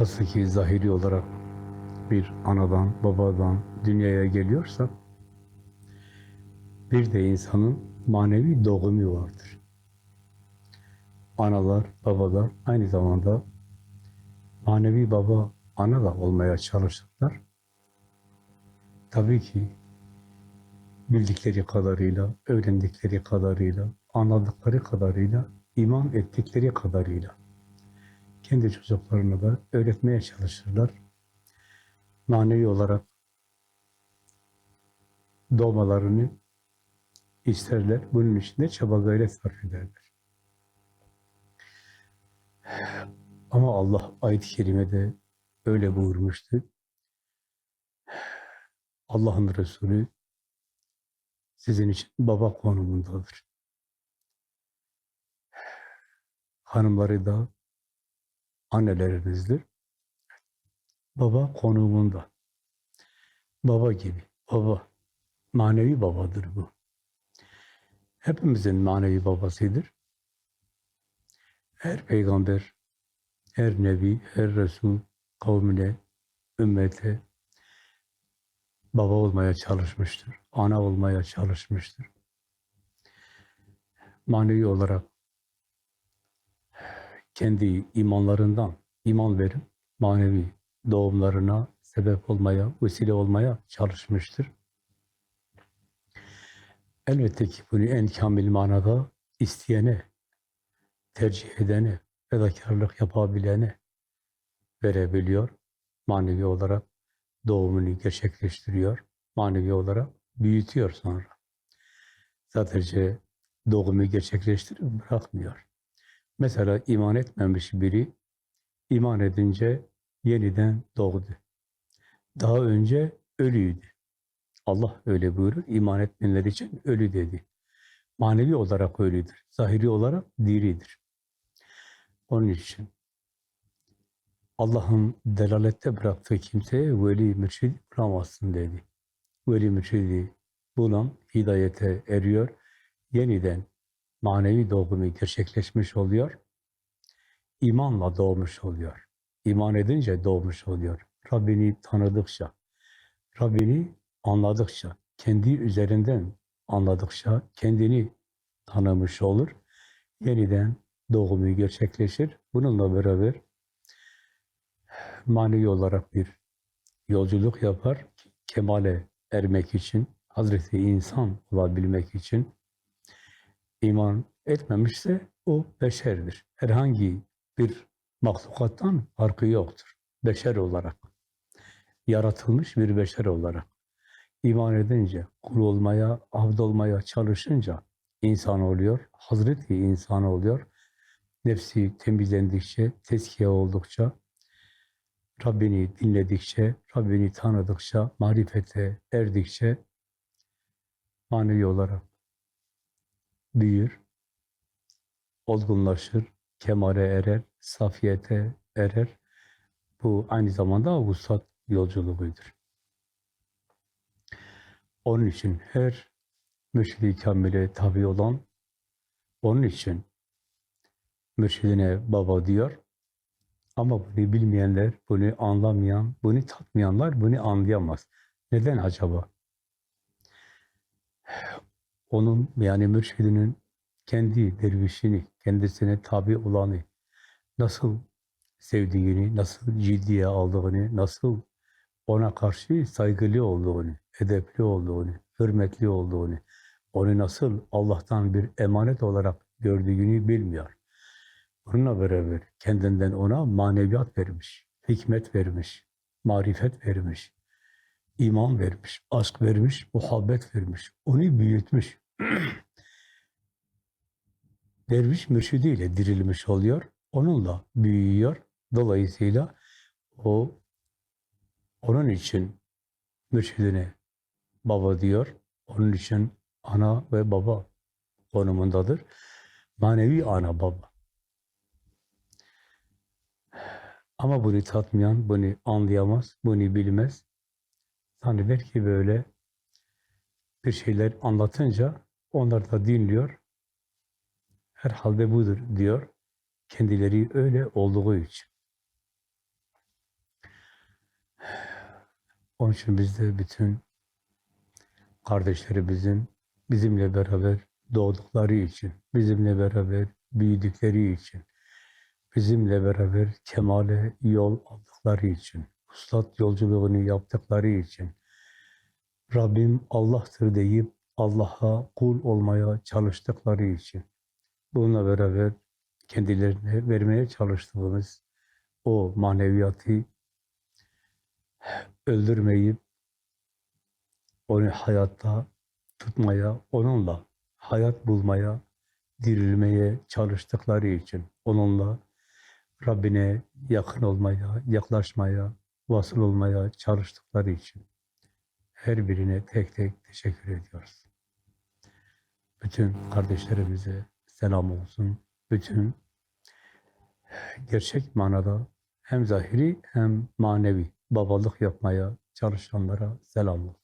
Nasıl ki zahiri olarak bir anadan, babadan dünyaya geliyorsa, bir de insanın manevi doğumu vardır. Analar, babalar aynı zamanda manevi baba, ana da olmaya çalışırlar. Tabii ki bildikleri kadarıyla, öğrendikleri kadarıyla, anladıkları kadarıyla, iman ettikleri kadarıyla kendi çocuklarına da öğretmeye çalışırlar. Manevi olarak doğmalarını isterler. Bunun için de çaba gayret sarf ederler. Ama Allah ayet-i kerimede öyle buyurmuştu. Allah'ın Resulü sizin için baba konumundadır. Hanımları da annelerinizdir. Baba konumunda. Baba gibi. Baba. Manevi babadır bu. Hepimizin manevi babasıdır. Her peygamber, her nebi, her resul kavmine, ümmete baba olmaya çalışmıştır. Ana olmaya çalışmıştır. Manevi olarak kendi imanlarından iman verip manevi doğumlarına sebep olmaya, vesile olmaya çalışmıştır. Elbette ki bunu en kamil manada isteyene, tercih edene, fedakarlık yapabilene verebiliyor. Manevi olarak doğumunu gerçekleştiriyor. Manevi olarak büyütüyor sonra. Sadece doğumu gerçekleştirip bırakmıyor. Mesela iman etmemiş biri iman edince yeniden doğdu. Daha önce ölüydü. Allah öyle buyurur. İman etmeyenler için ölü dedi. Manevi olarak ölüdür. Zahiri olarak diridir. Onun için Allah'ın delalette bıraktığı kimseye veli mürşid bulamazsın dedi. Veli mürşidi bulan hidayete eriyor. Yeniden manevi doğumu gerçekleşmiş oluyor. İmanla doğmuş oluyor. İman edince doğmuş oluyor. Rabbini tanıdıkça, Rabbini anladıkça, kendi üzerinden anladıkça kendini tanımış olur. Yeniden doğumu gerçekleşir. Bununla beraber manevi olarak bir yolculuk yapar. Kemale ermek için, Hazreti insan olabilmek için iman etmemişse o beşerdir. Herhangi bir mahlukattan farkı yoktur. Beşer olarak. Yaratılmış bir beşer olarak. İman edince, kul olmaya, abd olmaya çalışınca insan oluyor. Hazreti insan oluyor. Nefsi temizlendikçe, tezkiye oldukça, Rabbini dinledikçe, Rabbini tanıdıkça, marifete erdikçe manevi olarak büyür, olgunlaşır, kemale erer, safiyete erer. Bu aynı zamanda vuslat yolculuğudur. Onun için her mürşid-i kamile tabi olan, onun için mürşidine baba diyor. Ama bunu bilmeyenler, bunu anlamayan, bunu tatmayanlar bunu anlayamaz. Neden acaba? Onun yani mürşidinin kendi dervişini, kendisine tabi olanı nasıl sevdiğini, nasıl ciddiye aldığını, nasıl ona karşı saygılı olduğunu, edepli olduğunu, hürmetli olduğunu, onu nasıl Allah'tan bir emanet olarak gördüğünü bilmiyor. Bununla beraber kendinden ona maneviyat vermiş, hikmet vermiş, marifet vermiş, iman vermiş, aşk vermiş, muhabbet vermiş, onu büyütmüş. Derviş mürşidiyle dirilmiş oluyor, onunla büyüyor. Dolayısıyla o onun için mürşidine baba diyor, onun için ana ve baba konumundadır. Manevi ana baba. Ama bunu tatmayan, bunu anlayamaz, bunu bilmez. Zanneder ki böyle bir şeyler anlatınca onlar da dinliyor. Herhalde budur diyor. kendileri öyle olduğu için. Onun için biz de bütün kardeşlerimizin bizimle beraber doğdukları için, bizimle beraber büyüdükleri için, bizimle beraber kemale yol aldıkları için, uslat yolculuğunu yaptıkları için, Rabbim Allah'tır deyip Allah'a kul olmaya çalıştıkları için, bununla beraber kendilerine vermeye çalıştığımız o maneviyatı öldürmeyip onu hayatta tutmaya, onunla hayat bulmaya, dirilmeye çalıştıkları için, onunla Rabbine yakın olmaya, yaklaşmaya, vasıl olmaya çalıştıkları için her birine tek tek teşekkür ediyoruz. Bütün kardeşlerimize selam olsun. Bütün gerçek manada hem zahiri hem manevi babalık yapmaya çalışanlara selam olsun.